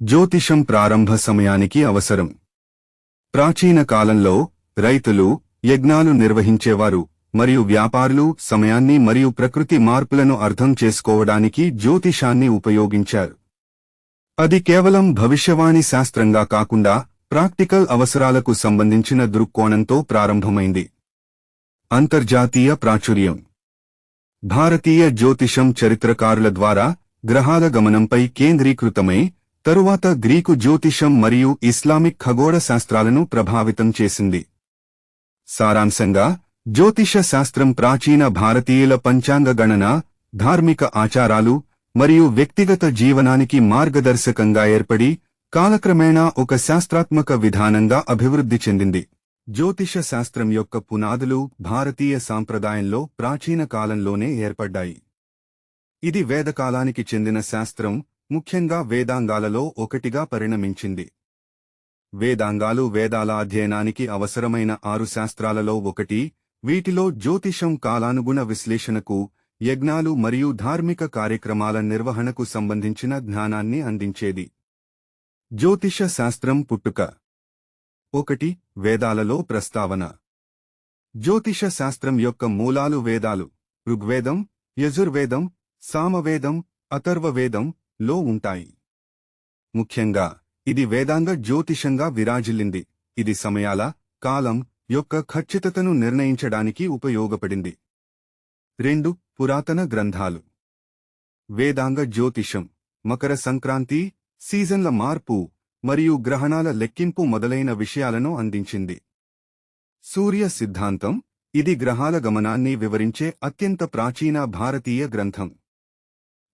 జ్యోతిషం ప్రారంభ సమయానికి అవసరం. ప్రాచీన కాలంలో రైతులు యజ్ఞాలు నిర్వహించేవారు మరియు వ్యాపారులు సమయాన్ని మరియు ప్రకృతి మార్పులను అర్థం చేసుకోవడానికి జ్యోతిషాన్ని ఉపయోగించారు. అది కేవలం భవిష్యవాణి శాస్త్రంగా కాకుండా ప్రాక్టికల్ అవసరాలకు సంబంధించిన దృక్కోణంతో ప్రారంభమైంది. అంతర్జాతీయ ప్రాచుర్యం. భారతీయ జ్యోతిషం చరిత్రకారుల ద్వారా గ్రహాల గమనంపై కేంద్రీకృతమై తరువాత గ్రీకు జ్యోతిషం మరియు ఇస్లామిక్ ఖగోళ శాస్త్రాలను ప్రభావితం చేసింది. సారాంశంగా జ్యోతిష శాస్త్రం ప్రాచీన భారతీయుల పంచాంగ గణన ధార్మిక ఆచారాలు మరియు వ్యక్తిగత జీవనానికి మార్గదర్శకంగా ఏర్పడి కాలక్రమేణా ఒక శాస్త్రాత్మక విధానంగా అభివృద్ధి చెందింది. జ్యోతిష శాస్త్రం యొక్క పునాదులు భారతీయ సాంప్రదాయంలో ప్రాచీన కాలంలోనే ఏర్పడ్డాయి. ఇది వేదకాలానికి చెందిన శాస్త్రం ముఖ్యంగా వేదాంగాలలో ఒకటిగా పరిణమించింది. వేదాంగాలు వేదాల అధ్యయనానికి అవసరమైన ఆరు శాస్త్రాలలో ఒకటి వీటిలో జ్యోతిషం కాలానుగుణ విశ్లేషణకు యజ్ఞాలు మరియు ధార్మిక కార్యక్రమాల నిర్వహణకు సంబంధించిన జ్ఞానాన్ని అందించేది. జ్యోతిష శాస్త్రం పుట్టుక. ఒకటి వేదాలలో ప్రస్తావన. జ్యోతిష శాస్త్రం యొక్క మూలాలు వేదాలు. ఋగ్వేదం యజుర్వేదం సామవేదం అథర్వవేదం లో ఉంటాయి. ముఖ్యంగా ఇది వేదాంగ జ్యోతిషంగా విరాజిల్లింది. ఇది సమయాల కాలం యొక్క ఖచ్చితతను నిర్ణయించడానికి ఉపయోగపడింది. రెండు పురాతన గ్రంథాలు. వేదాంగ జ్యోతిషం మకర సంక్రాంతి సీజన్ల మార్పు మరియు గ్రహణాల లెక్కింపు మొదలైన విషయాలను అందించింది. సూర్య సిద్ధాంతం ఇది గ్రహాల గమనాన్ని వివరించే అత్యంత ప్రాచీన భారతీయ గ్రంథం.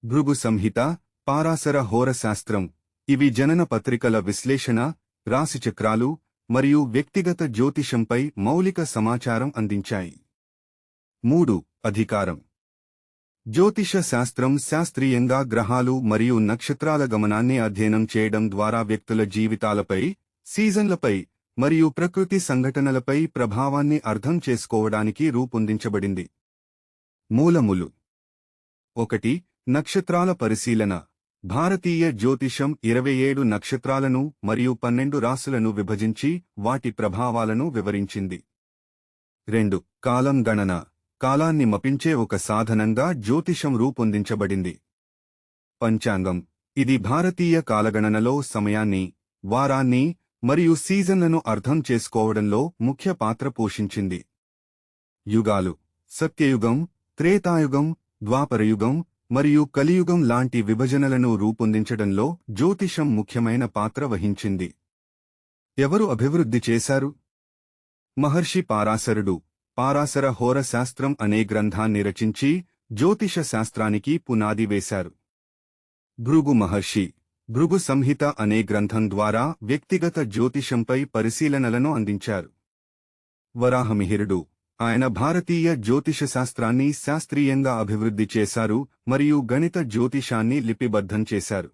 భృగు సంహిత పారాసర హోరశాస్త్రం ఇవి జనన పత్రికల విశ్లేషణ రాశిచక్రాలు మరియు వ్యక్తిగత జ్యోతిషంపై మౌలిక సమాచారం అందించాయి. మూడు. అధికారం. జ్యోతిష శాస్త్రం శాస్త్రీయంగా గ్రహాలు మరియు నక్షత్రాల గమనాన్ని అధ్యయనం చేయడం ద్వారా వ్యక్తుల జీవితాలపై సీజన్లపై మరియు ప్రకృతి సంఘటనలపై ప్రభావాన్ని అర్థం చేసుకోవడానికి రూపొందించబడింది. మూలములు. ఒకటి. నక్షత్రాల పరిశీలన. భారతీయ జ్యోతిషం ఇరవై ఏడు నక్షత్రాలను మరియు పన్నెండు రాసులను విభజించి వాటి ప్రభావాలను వివరించింది. రెండు. కాలం గణన. కాలాన్ని మపించే ఒక సాధనంగా జ్యోతిషం రూపొందించబడింది. పంచాంగం. ఇది భారతీయ కాలగణనలో సమయాన్ని వారాన్ని మరియు సీజన్లను అర్థం చేసుకోవడంలో ముఖ్య పాత్ర పోషించింది. యుగాలు. సత్యయుగం త్రేతాయుగం ద్వాపరయుగం మరియు కలియుగం లాంటి విభజనలను రూపొందించడంలో జ్యోతిషం ముఖ్యమైన పాత్ర వహించింది. ఎవరు అభివృద్ధి చేశారు? మహర్షి పారాశరుడు పారాశర హోరశాస్త్రం అనే గ్రంథాన్ని రచించి జ్యోతిష శాస్త్రానికి పునాది వేశారు. భృగు మహర్షి భృగు సంహిత అనే గ్రంథం ద్వారా వ్యక్తిగత జ్యోతిషంపై పరిశీలనలను అందించారు. వరాహమిహిరుడు ఆయన భారతీయ జ్యోతిష శాస్త్రాన్ని శాస్త్రీయంగా అభివృద్ధి చేశారు మరియు గణిత జ్యోతిషాన్ని లిపిబద్ధం చేశారు.